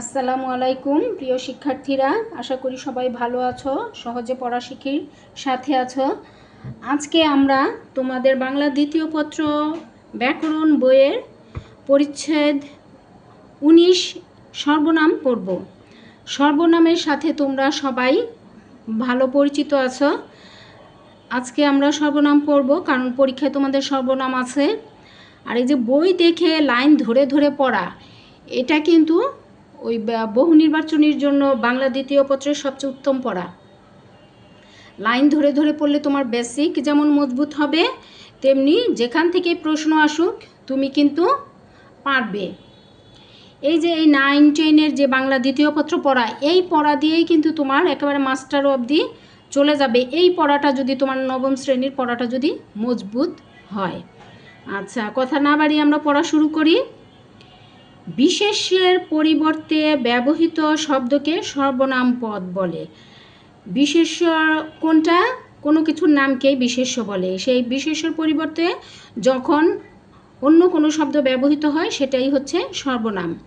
আসসালামু আলাইকুম, প্রিয় শিক্ষার্থীরা। আশা করি সবাই ভালো আছো, সহজে পড়া শিখির সাথে আছো। আজকে আমরা তোমাদের বাংলা দ্বিতীয় পত্র ব্যাকরণ বইয়ের পরিচ্ছেদ উনিশ সর্বনাম পড়ব। সর্বনামের সাথে তোমরা সবাই ভালো পরিচিত আছো। আজকে আমরা সর্বনাম পড়ব, কারণ পরীক্ষায় তোমাদের সর্বনাম আছে। আর এই যে বই দেখে লাইন ধরে ধরে পড়া, এটা কিন্তু ওই বহু নির্বাচনীর জন্য বাংলা দ্বিতীয় পত্রের সবচেয়ে উত্তম পড়া। লাইন ধরে ধরে পড়লে তোমার বেসিক যেমন মজবুত হবে, তেমনি যেখান থেকে প্রশ্ন আসুক, তুমি কিন্তু পারবে। এই যে এই নাইন টেনের যে বাংলা দ্বিতীয় পত্র পড়া, এই পড়া দিয়েই কিন্তু তোমার একেবারে মাস্টার অবধি চলে যাবে। এই পড়াটা যদি তোমার নবম শ্রেণির পড়াটা যদি মজবুত হয়। আচ্ছা কথা না বাড়িয়ে আমরা পড়া শুরু করি। বিশেষ্যের পরিবর্তে ব্যবহৃত শব্দকে সর্বনাম পদ বলে। বিশেষ্য কোনটা? কোনো কিছুর নামকেই বিশেষ্য বলে। সেই বিশেষ্যর পরিবর্তে যখন অন্য কোনো শব্দ ব্যবহৃত হয়, সেটাই হচ্ছে সর্বনাম।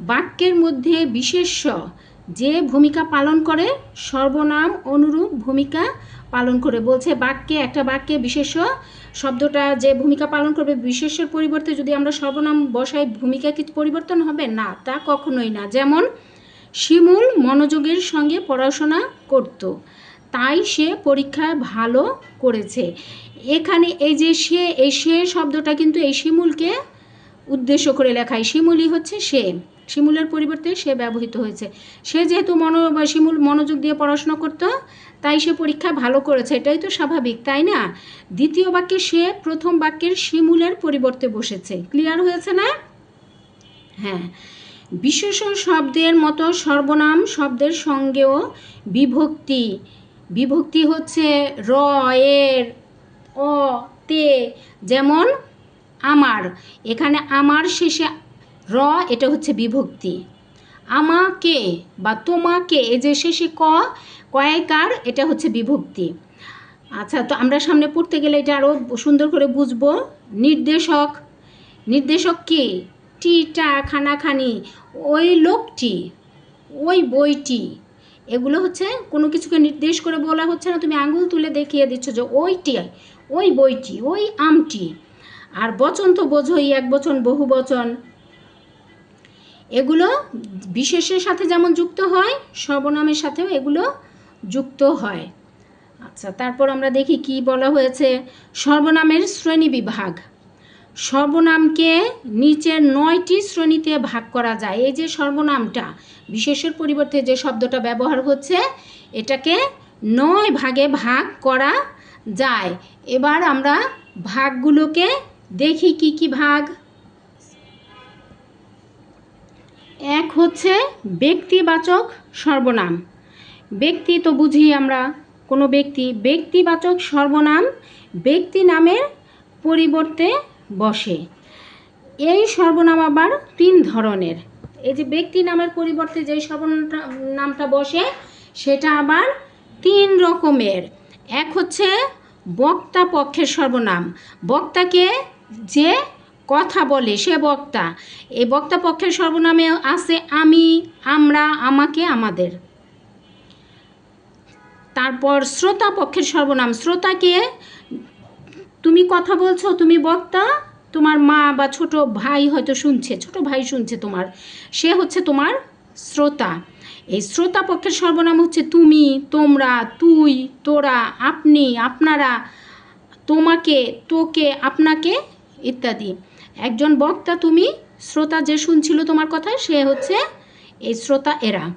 বাক্যের মধ্যে বিশেষ্য যে ভূমিকা পালন করে, সর্বনাম অনুরূপ ভূমিকা পালন করে। বলছে বাক্যে, একটা বাক্যে বিশেষ্য শব্দটা যে ভূমিকা পালন করবে, বিশেষের পরিবর্তে যদি আমরা সর্বনাম বসাই, ভূমিকা কি পরিবর্তন হবে? না, তা কখনোই না। যেমন, শিমুল মনোযোগের সঙ্গে পড়াশোনা করত, তাই সে পরীক্ষায় ভালো করেছে। এখানে এই যে সে, এই সে শব্দটা কিন্তু এই শিমুলকে উদ্দেশ্য করে লেখায়। শিমুলই হচ্ছে সে। শিমুলের পরিবর্তে সে ব্যবহৃত হয়েছে। সে যেহেতু মনো, শিমুল মনোযোগ দিয়ে পড়াশোনা করত, তাই সে পরীক্ষা ভালো করেছে, এটাই তো স্বাভাবিক, তাই না? দ্বিতীয় বাক্যে সে প্রথম বাক্যের শিমুলের পরিবর্তে বসেছে। ক্লিয়ার হয়েছে না? হ্যাঁ। বিশেষণ শব্দের মতো সর্বনাম শব্দের সঙ্গেও বিভক্তি। বিভক্তি হচ্ছে র, এর, অ, তে, যেমন, আমার। এখানে আমার শেষে র, এটা হচ্ছে বিভক্তি। আমাকে বা তোমাকে এই যে শেষে ক, কয়েকার, এটা হচ্ছে বিভক্তি। আচ্ছা তো আমরা সামনে পড়তে গেলে এটা আরও সুন্দর করে বুঝব। নির্দেশক নির্দেশক কে? টিটা, খানাখানি, ওই লোকটি, ওই বইটি। এগুলো হচ্ছে কোনো কিছুকে নির্দেশ করে বলা হচ্ছে না। তুমি আঙুল তুলে দেখিয়ে দিচ্ছ যে ওইটি, ওই বইটি, ওই আমটি। আর বচন তো বোঝোই, এক বচন, বহু বচন। এগুলো বিশেষের সাথে যেমন যুক্ত হয়, সর্বনামের সাথেও এগুলো যুক্ত হয়। আচ্ছা তারপর আমরা দেখি কি বলা হয়েছে। সর্বনামের শ্রেণি বিভাগ। সর্বনামকে নিচের নয়টি শ্রেণীতে ভাগ করা যায়। এই যে সর্বনামটা, বিশেষের পরিবর্তে যে শব্দটা ব্যবহার হচ্ছে, এটাকে নয় ভাগে ভাগ করা যায়। এবার আমরা ভাগগুলোকে দেখি কি কি ভাগ। এক হচ্ছে ব্যক্তিবাচক সর্বনাম। ব্যক্তি তো বুঝি আমরা, কোনো ব্যক্তি ব্যক্তিবাচক সর্বনাম ব্যক্তি নামের পরিবর্তে বসে। এই সর্বনাম আবার তিন ধরনের। এই যে ব্যক্তি নামের পরিবর্তে যে সর্বনামটা বসে, সেটা আবার তিন রকমের। এক হচ্ছে বক্তা পক্ষের সর্বনাম। বক্তাকে যে কথা বলে সে বক্তা। এই বক্তা পক্ষের সর্বনামে আছে আমি, আমরা, আমাকে, আমাদের। তারপর শ্রোতা পক্ষের সর্বনাম, শ্রোতাকে, তুমি কথা বলছো, তুমি বক্তা? তোমার মা বা ছোট ভাই হয়তো শুনছে, ছোট ভাই শুনছে তোমার। সে হচ্ছে তোমার শ্রোতা। এই শ্রোতা পক্ষের সর্বনাম হচ্ছে, তুমি, তোমরা, তুই, তোরা, আপনি, আপনারা, তোমাকে, তোকে, আপনাকে, ইত্যাদি। একজন বক্তা তুমি, শ্রোতা যে শুনছিল তোমার কথা, সে হচ্ছে এই শ্রোতা এরা।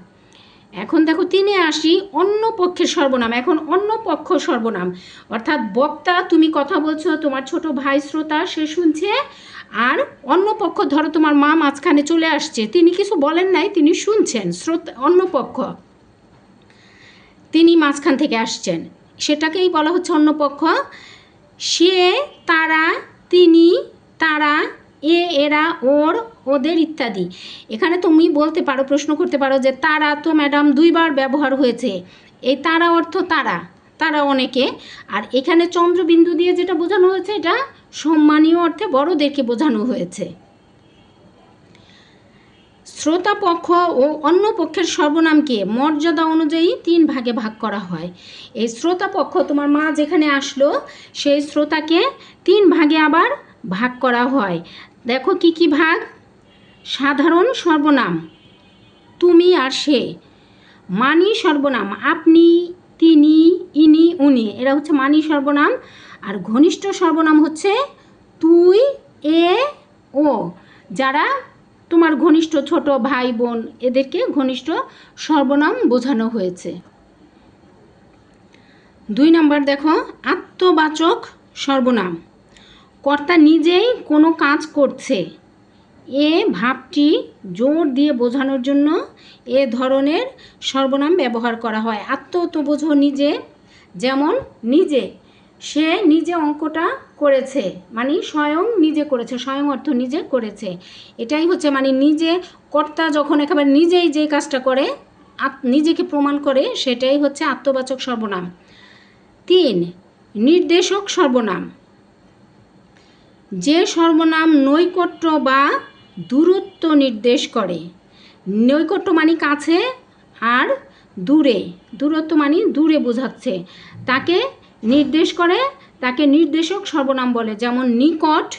এখন দেখো তিনে আসি, অন্য পক্ষের সর্বনাম। এখন অন্য পক্ষ সর্বনাম। অর্থাৎ বক্তা তুমি কথা বলছো, তোমার ছোট ভাই শ্রোতা, সে শুনছে, আর অন্য পক্ষ, ধরো তোমার মা মাঝখানে চলে আসছে, তিনি কিছু বলেন নাই, তিনি শুনছেন, শ্রোতা, অন্য পক্ষ। তিনি মাঝখান থেকে আসছেন। সেটাকেই বলা হচ্ছে অন্য পক্ষ। সে, তারা, তিনি তারা, এ, এরা, ওর, ওদের ইত্যাদি। এখানে তুমি বলতে পারো, প্রশ্ন করতে পারো যে তারা তো ম্যাডাম দুইবার ব্যবহার হয়েছে। এই তারা অর্থ তারা তারা অনেকে। আর এখানে চন্দ্রবিন্দু দিয়ে যেটা বোঝানো হয়েছে, এটা সম্মানীয় অর্থে বড়দেরকে বোঝানো হয়েছে। শ্রোতা পক্ষ ও অন্য পক্ষের সর্বনামকে মর্যাদা অনুযায়ী তিন ভাগে ভাগ করা হয়। এই শ্রোতা পক্ষ তোমার মা যেখানে আসলো, সেই শ্রোতাকে তিন ভাগে আবার ভাগ করা হয়। দেখো কি কি ভাগ? সাধারণ সর্বনাম। তুমি আর সে। মানি সর্বনাম। আপনি, তিনি, ইনি, উনি। এরা হচ্ছে মানি সর্বনাম। আর ঘনিষ্ঠ সর্বনাম হচ্ছে তুই, এ, ও। যারা তোমার ঘনিষ্ঠ ছোট ভাই, বোন, এদেরকে ঘনিষ্ঠ সর্বনাম বোঝানো হয়েছে। দুই নম্বর দেখো, আত্মবাচক সর্বনাম। কর্তা নিজেই কোনো কাজ করছে। এ ভাবটি জোর দিয়ে বোঝানোর জন্য এ ধরনের সর্বনাম ব্যবহার করা হয়। আত্ম বোঝো নিজে, যেমন নিজে, সে নিজে অঙ্কটা করেছে মানে স্বয়ং নিজে করেছে, স্বয়ং অর্থ নিজে করেছে। এটাই হচ্ছে মানে নিজে, কর্তা যখন একেবারে নিজেই যে কাজটা করে নিজেকে প্রমাণ করে, সেটাই হচ্ছে আত্মবাচক সর্বনাম। তিন, নির্দেশক সর্বনাম। যে সর্বনাম নৈকট্য বা দূরত্ব নির্দেশ করে। নৈকট্য মানে কাছে আর দূরে। দূরত্ব মানে দূরে বোঝাচ্ছে। তাকে নির্দেশ করে, তাকে নির্দেশক সর্বনাম বলে। যেমন নিকট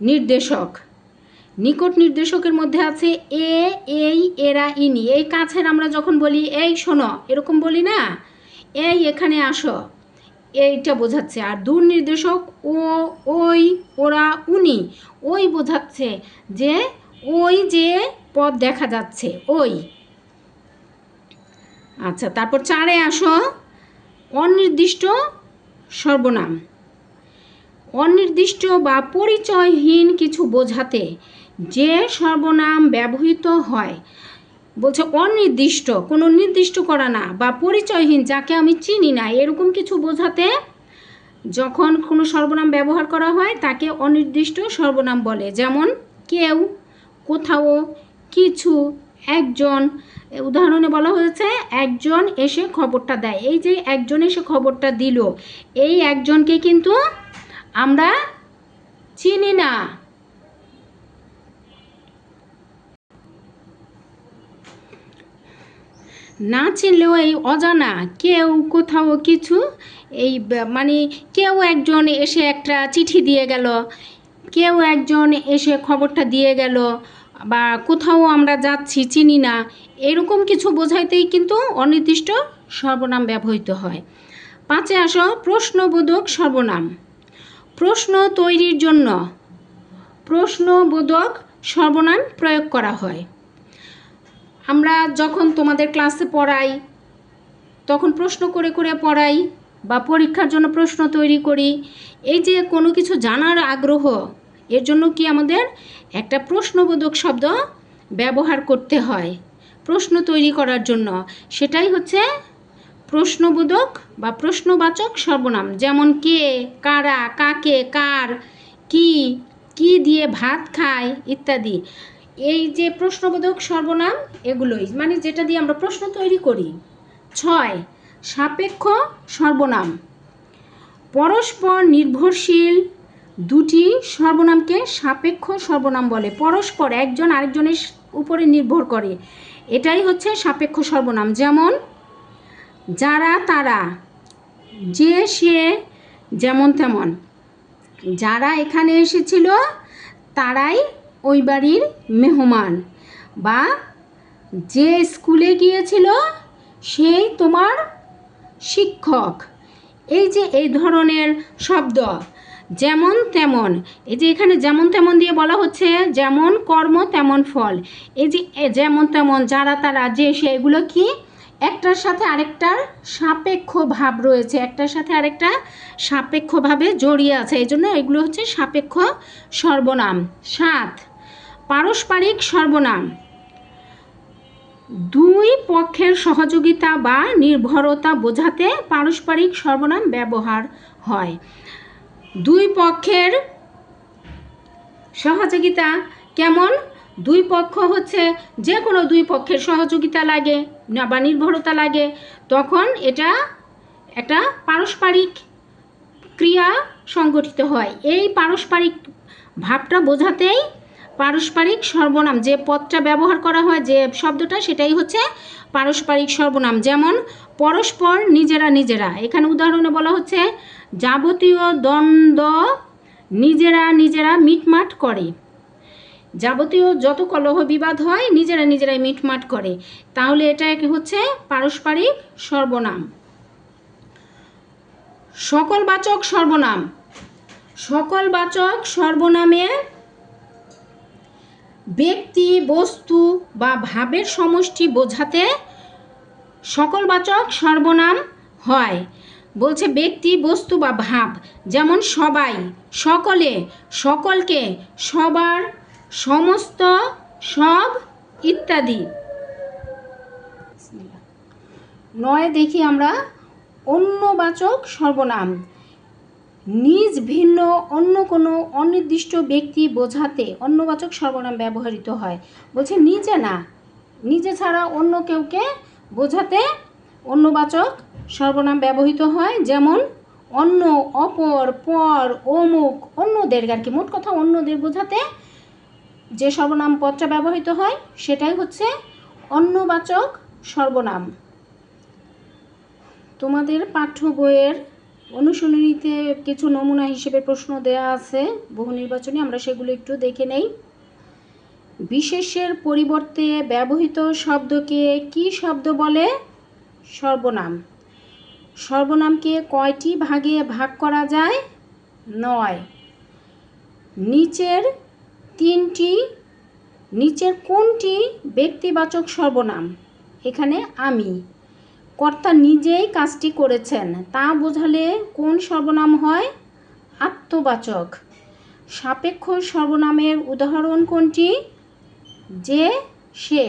নির্দেশক। নিকট নির্দেশকের মধ্যে আছে এ, এই, এরা, ইনি। এই কাছের আমরা যখন বলি, এই শোনো, এরকম বলি না? এই এখানে আসো। এইটা বোঝাচ্ছে। আর দূর নির্দেশক ও, ওই, ওরা, উনি, ওই বোঝাচ্ছে যে, ওই যে পথ দেখা যাচ্ছে, ওই। আচ্ছা তারপর চারে আসো। অনির্দিষ্ট সর্বনাম। অনির্দিষ্ট বা পরিচয়হীন কিছু বোঝাতে যে সর্বনাম ব্যবহৃত হয় বলছে, অনির্দিষ্ট, কোনো নির্দিষ্ট করা না বা পরিচয়হীন, যাকে আমি চিনি না, এরকম কিছু বোঝাতে যখন কোনো সর্বনাম ব্যবহার করা হয়, তাকে অনির্দিষ্ট সর্বনাম বলে। যেমন, কেউ, কোথাও, কিছু, একজন, উদাহরণে বলা হয়েছে, একজন এসে খবরটা দেয়। এই যে একজন এসে খবরটা দিল, এই একজনকে কিন্তু আমরা চিনি না। না চিনলেও এই অজানা কেউ কোথাও কিছু, এই মানে কেউ একজন এসে একটা চিঠি দিয়ে গেল, কেউ একজন এসে খবরটা দিয়ে গেল, বা কোথাও আমরা যাচ্ছি চিনি না, এরকম কিছু বোঝাইতেই কিন্তু অনির্দিষ্ট সর্বনাম ব্যবহৃত হয়। পাঁচে আসো, প্রশ্নবোধক সর্বনাম। প্রশ্ন তৈরির জন্য প্রশ্নবোধক সর্বনাম প্রয়োগ করা হয়। আমরা যখন তোমাদের ক্লাসে পড়াই, তখন প্রশ্ন করে করে পড়াই বা পরীক্ষার জন্য প্রশ্ন তৈরি করি। এই যে কোনো কিছু জানার আগ্রহ, এর জন্য কি আমাদের একটা প্রশ্নবোধক শব্দ ব্যবহার করতে হয়, প্রশ্ন তৈরি করার জন্য। সেটাই হচ্ছে প্রশ্নবোধক বা প্রশ্নবাচক সর্বনাম। যেমন কে, কারা, কাকে, কার, কি কি দিয়ে ভাত খায়, ইত্যাদি। এই যে প্রশ্নবোধক সর্বনাম এগুলোই মানে যেটা দিয়ে আমরা প্রশ্ন তৈরি করি। ছয়, সাপেক্ষ সর্বনাম। পরস্পর নির্ভরশীল দুটি সর্বনামকে সাপেক্ষ সর্বনাম বলে। পরস্পর একজন আরেকজনের উপরে নির্ভর করে। এটাই হচ্ছে সাপেক্ষ সর্বনাম। যেমন, যারা তারা, যে সে যেমন তেমন। যারা এখানে এসেছিল, তারাই ওই বাড়ির মেহমান বা যে স্কুলে গিয়েছিল সেই তোমার শিক্ষক। এই যে এই ধরনের শব্দ, যেমন তেমন, এই যে এখানে যেমন তেমন দিয়ে বলা হচ্ছে, যেমন কর্ম তেমন ফল। এই যে যেমন তেমন, যারা তারা, যে সে, এগুলো কি? একটার সাথে আরেকটার সাপেক্ষ ভাব রয়েছে, একটার সাথে আরেকটা সাপেক্ষভাবে জড়িয়ে আছে। এই জন্য এগুলো হচ্ছে সাপেক্ষ সর্বনাম। সাত পারস্পরিক সর্বনাম। দুই পক্ষের সহযোগিতা বা নির্ভরতা বোঝাতে পারস্পরিক সর্বনাম ব্যবহার হয়। দুই পক্ষের সহযোগিতা কেমন? দুই পক্ষ হচ্ছে যে কোনো দুই পক্ষের সহযোগিতা লাগে না বা নির্ভরতা লাগে, তখন এটা একটা পারস্পরিক ক্রিয়া সংগঠিত হয়। এই পারস্পরিক ভাবটা বোঝাতেই পারস্পরিক সর্বনাম, যে পদটা ব্যবহার করা হয়, যে শব্দটা, সেটাই হচ্ছে পারস্পরিক সর্বনাম। যেমন, পরস্পর নিজেরা নিজেরা। এখানে উদাহরণে বলা হচ্ছে, যাবতীয় দ্বন্দ্ব নিজেরা নিজেরা মিটমাট করে। যাবতীয় যত কলহ বিবাদ হয়, নিজেরা নিজেরাই মিটমাট করে। তাহলে এটা হচ্ছে? পারস্পরিক সর্বনাম। সকল বাচক সর্বনাম। সকল বাচক সর্বনামে ব্যক্তি, বস্তু বা ভাবের সমষ্টি বোঝাতে সকলবাচক সর্বনাম হয়। বলছে ব্যক্তি, বস্তু বা ভাব, যেমন সবাই, সকলে, সকলকে, সবার সমস্ত, সব ইত্যাদি। নয় দেখি আমরা অন্যবাচক সর্বনাম। নিজ ভিন্ন অন্য কোনো অনির্দিষ্ট ব্যক্তি বোঝাতে অন্যবাচক সর্বনাম ব্যবহৃত হয়। বলছে, নিজে না। নিজে ছাড়া অন্য কেউকে বোঝাতে অন্যবাচক সর্বনাম ব্যবহৃত হয়। যেমন অন্য অপর, পর, অমুক, অন্যদের। আর কি, মোট কথা অন্যদের বোঝাতে যে সর্বনাম পদটা ব্যবহৃত হয়, সেটাই হচ্ছে অন্যবাচক সর্বনাম। তোমাদের পাঠ্য বইয়ের অনুশীলনীতে কিছু নমুনা হিসেবে প্রশ্ন দেয়া আছে। বহু নির্বাচনী আমরা সেগুলো একটু দেখে নেই। বিশেষের পরিবর্তে ব্যবহৃত শব্দকে কি শব্দ বলে? সর্বনাম। সর্বনামকে কয়টি ভাগে ভাগ করা যায়? নয়। নিচের তিনটি, নিচের কোনটি ব্যক্তিবাচক সর্বনাম? এখানে আমি। কর্তা নিজেই কাজটি করেছেন। তা বোঝালে কোন সর্বনাম হয়? আত্মবাচক। সাপেক্ষ সর্বনামের উদাহরণ কোনটি? যে, সে।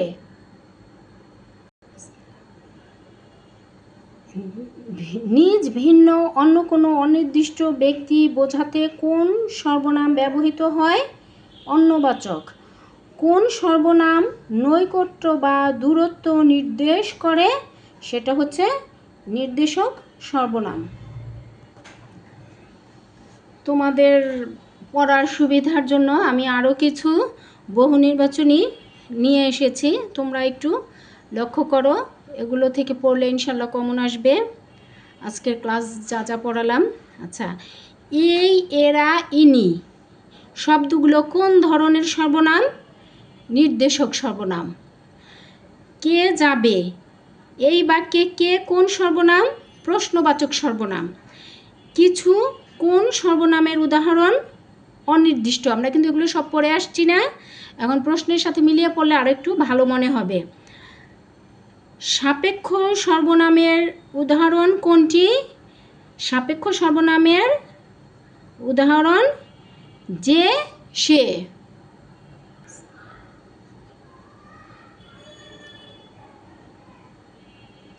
নিজ ভিন্ন অন্য কোনো অনির্দিষ্ট ব্যক্তি বোঝাতে কোন সর্বনাম ব্যবহৃত হয়? অন্নবাচক কোন সর্বনাম নৈকট্য বা দূরত্ব নির্দেশ করে? সেটা হচ্ছে নির্দেশক সর্বনাম। তোমাদের পড়ার সুবিধার জন্য আমি আরও কিছু বহু নির্বাচনী নিয়ে এসেছি। তোমরা একটু লক্ষ্য করো, এগুলো থেকে পড়লে ইনশাল্লাহ কমন আসবে। আজকের ক্লাস যা যা পড়ালাম। আচ্ছা এই, এরা, ইনি শব্দগুলো কোন ধরনের সর্বনাম? নির্দেশক সর্বনাম। কে যাবে? এই বাক্যে কে কোন সর্বনাম? প্রশ্নবাচক সর্বনাম। কিছু কোন সর্বনামের উদাহরণ? অনির্দিষ্ট। আমরা কিন্তু এগুলো সব পড়ে আসছি না। এখন প্রশ্নের সাথে মিলিয়ে পড়লে আরও একটু ভালো মনে হবে। সাপেক্ষ সর্বনামের উদাহরণ কোনটি? সাপেক্ষ সর্বনামের উদাহরণ যে সে।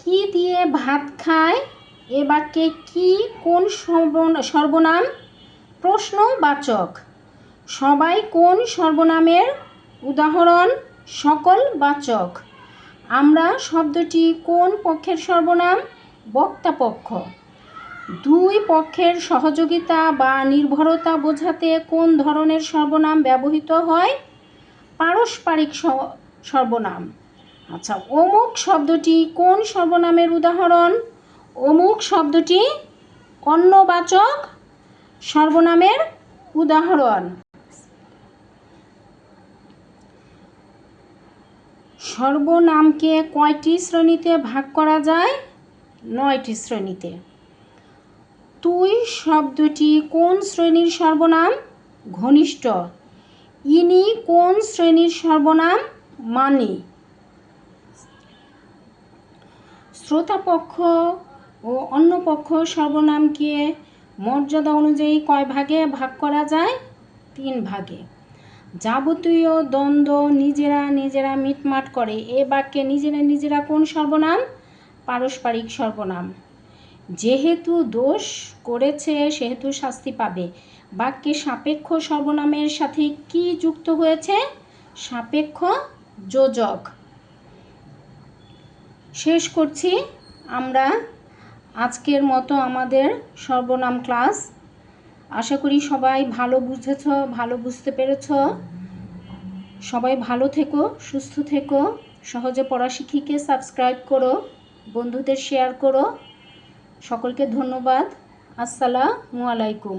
কি দিয়ে ভাত খায়? এ বাক্যে কি কোন সর্বন- সর্বনাম? প্রশ্নবাচক সবাই কোন সর্বনামের উদাহরণ? সকল বাচক। আমরা শব্দটি কোন পক্ষের সর্বনাম? বক্তা পক্ষ দুই পক্ষের সহযোগিতা বা নির্ভরতা বোঝাতে কোন ধরনের সর্বনাম ব্যবহৃত হয়? পারস্পরিক সর্বনাম। আচ্ছা অমুক শব্দটি কোন সর্বনামের উদাহরণ? অমুক শব্দটি অন্যবাচক সর্বনামের উদাহরণ। সর্বনামকে কয়টি শ্রেণীতে ভাগ করা যায়? নয়টি শ্রেণীতে। তুই শব্দটি কোন শ্রেণির সর্বনাম? ঘনিষ্ঠ। ইনি কোন শ্রেণির সর্বনাম? মানি। শ্রোতাপক্ষ ও অন্য পক্ষ সর্বনামকে মর্যাদা অনুযায়ী কয় ভাগে ভাগ করা যায়? তিন ভাগে। যাবতীয় দ্বন্দ্ব নিজেরা নিজেরা মিটমাট করে। এ বাক্যে নিজেরা নিজেরা কোন সর্বনাম? পারস্পরিক সর্বনাম। যেহেতু দোষ করেছে, সেহেতু শাস্তি পাবে। বাক্যে সাপেক্ষ সর্বনামের সাথে কি যুক্ত হয়েছে? সাপেক্ষ যোজক। শেষ করছি। আমরা আজকের মতো আমাদের সর্বনাম ক্লাস। আশা করি সবাই ভালো বুঝেছ, ভালো বুঝতে পেরেছ। সবাই ভালো থেকো, সুস্থ থেকো। সহজে পড়া শিখিকে সাবস্ক্রাইব করো, বন্ধুদের শেয়ার করো। সকলকে ধন্যবাদ। আসসালামু আলাইকুম।